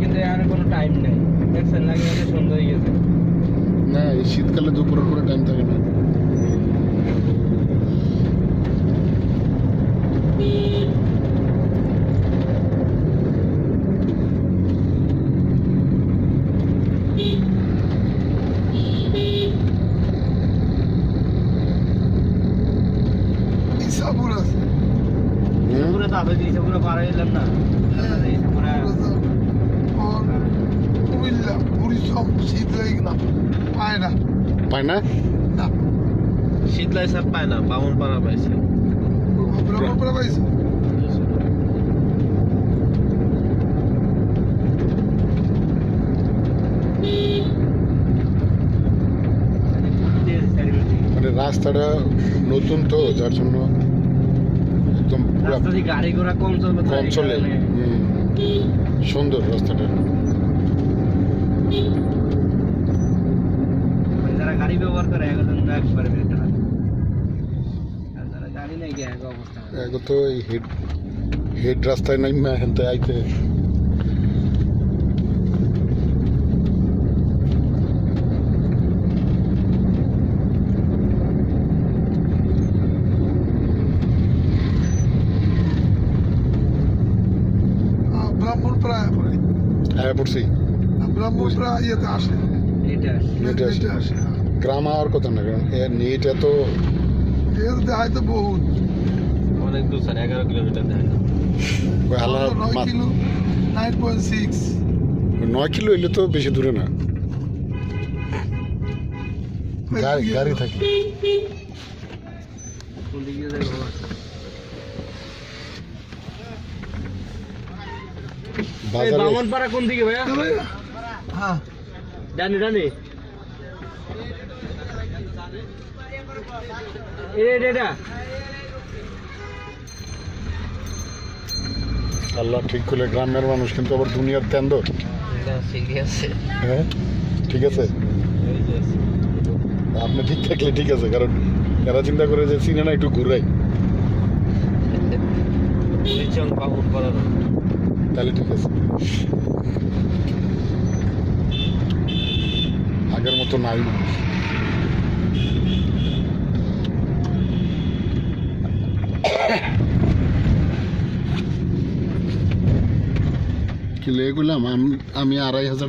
কিন্তু আর কোনো টাইম নেই। দেখছেন লাগে গেছে সন্ধ্যা হয়ে গেছে। না এই শীতকালে দুপুরের পরে টাইম থাকে না। ইসাপুর আছে। হুম? পুরো তো আপনি দিয়েছে পুরো পার হয়ে এলাম না পুরো আর কুমিল্লা পরিশ্রম শীত হয়ে না পায় না। পায় না? না। শীতলাই সব পায় না বামন পাড়া পাইছে। ব্রহ্মপুরা পাইছে? মানে রাস্তাটা নতুন তো যার জন্য একদম পুরো গাড়ি ঘোড়া কম চলবে তো কম চলে। সুন্দর রাস্তাটা। এক তো এই হেড হেড রাস্তায় নাইমা হেনতে আইতে ব্রাহ্মণপুরা পরে আয়া পড়ছি ব্রাহ্মণপুরা ইয়েতে আসে এটা নেটে আসে নেটে আসে গ্রাম আর কথা না কারণ এ নেট এত এর দেখায় তো বহুত। অনেক দূর স্যার এগারো kilometre kilo? Nine point six. নয় কিলো এলে তো বেশি দূরে না। গাড়ি গাড়ি থাকে। কোন দিকে যাই বাবা? এই বাজারে বামন পাড়া কোন দিকে ভাইয়া? হ্যাঁ ডানি ডানি এটা এটা আল্লাহ ঠিক করলে গ্রামের মানুষ কিন্তু আবার দুনিয়ার তেন্দ ঠিক আছে। হ্যাঁ? ঠিক আছে? আপনি ঠিক থাকলে ঠিক আছে কারণ এরা চিন্তা করে যে চিনে না একটু ঘুরাই তাহলে ঠিক আছে। আগের মতো নাই। কি লেগে করলাম আমি আমি আড়াই হাজার